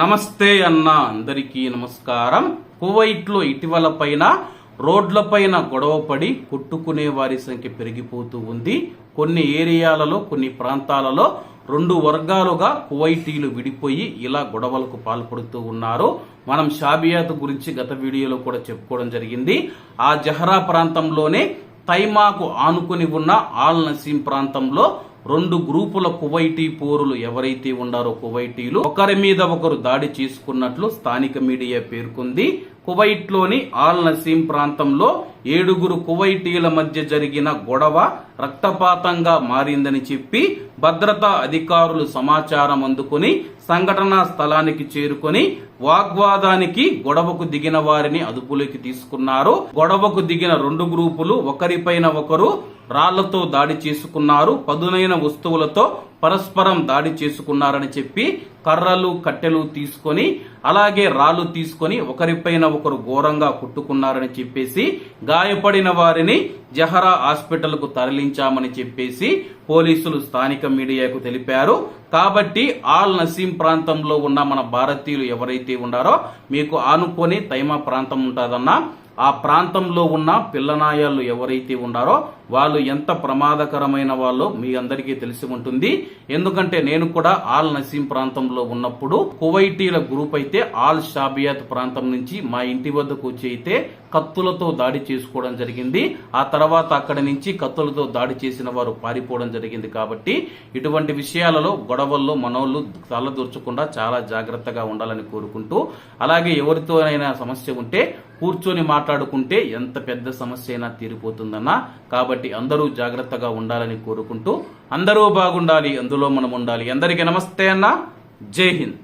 నమస్తే అన్న అందరికీ నమస్కారం. కువైట్లో ఇటీవల పైన రోడ్లపైన గొడవ పడి కొట్టుకునే వారి సంఖ్య పెరిగిపోతూ ఉంది. కొన్ని ఏరియాలలో కొన్ని ప్రాంతాలలో రెండు వర్గాలుగా కువైటీలు విడిపోయి ఇలా గొడవలకు పాల్పడుతూ ఉన్నారు. మనం షాబియాత్ గురించి గత వీడియోలో కూడా చెప్పుకోవడం జరిగింది. ఆ జహరా ప్రాంతంలోనే తైమాకు ఆనుకుని ఉన్న ఆల్ నసీం ప్రాంతంలో రెండు గ్రూపుల కువైటీ పోరులు ఎవరైతే ఉండారో కువైటీలు ఒకరి మీద ఒకరు దాడి చేసుకున్నట్లు స్థానిక మీడియా పేర్కొంది. కువైట్లోని ఆల్ నసీం ప్రాంతంలో ఏడుగురు కువైటీల మధ్య జరిగిన గొడవ రక్తపాతంగా మారిందని చెప్పి భద్రతా అధికారులు సమాచారం అందుకుని సంఘటనా స్థలానికి చేరుకొని వాగ్వాదానికి గొడవకు దిగిన వారిని అదుపులోకి తీసుకున్నారు. గొడవకు దిగిన రెండు గ్రూపులు ఒకరిపైన ఒకరు రాళ్ళతో దాడి చేసుకున్నారు. పదునైన వస్తువులతో పరస్పరం దాడి చేసుకున్నారని చెప్పి కర్రలు కట్టెలు తీసుకొని అలాగే రాళ్ళు తీసుకొని ఒకరిపైన ఒకరు ఘోరంగా కుట్టుకున్నారని చెప్పేసి గాయపడిన వారిని జహరా హాస్పిటల్కు తరలించామని చెప్పేసి పోలీసులు స్థానిక మీడియాకు తెలిపారు. కాబట్టి ఆల్ నసీం ప్రాంతంలో ఉన్న మన భారతీయులు ఎవరైతే ఉన్నారో మీకు ఆనుకొని తైమా ప్రాంతం ఉంటుందన్నా ఆ ప్రాంతంలో ఉన్న పిల్లనాయాలు ఎవరైతే ఉన్నారో వాళ్ళు ఎంత ప్రమాదకరమైన వాళ్ళో మీ అందరికీ తెలిసి ఉంటుంది. ఎందుకంటే నేను కూడా ఆల్ నసీం ప్రాంతంలో ఉన్నప్పుడు కువైటీల గ్రూప్ అయితే ఆల్ షాబియాత్ ప్రాంతం నుంచి మా ఇంటి వద్దకు వచ్చి అయితే కత్తులతో దాడి చేసుకోవడం జరిగింది. ఆ తర్వాత అక్కడి నుంచి కత్తులతో దాడి చేసిన వారు పారిపోవడం జరిగింది కాబట్టి ఇటువంటి విషయాలలో గొడవల్లో మనోళ్ళు తలదూర్చకుండా చాలా జాగ్రత్తగా ఉండాలని కోరుకుంటూ అలాగే ఎవరితోనైనా సమస్య ఉంటే కూర్చొని మాట్లాడుకుంటే ఎంత పెద్ద సమస్య అయినా తీరిపోతుందన్న కాబట్టి అందరూ జాగ్రత్తగా ఉండాలని కోరుకుంటూ అందరూ బాగుండాలి అందులో మనం ఉండాలి. అందరికీ నమస్తే అన్న. జై హింద్.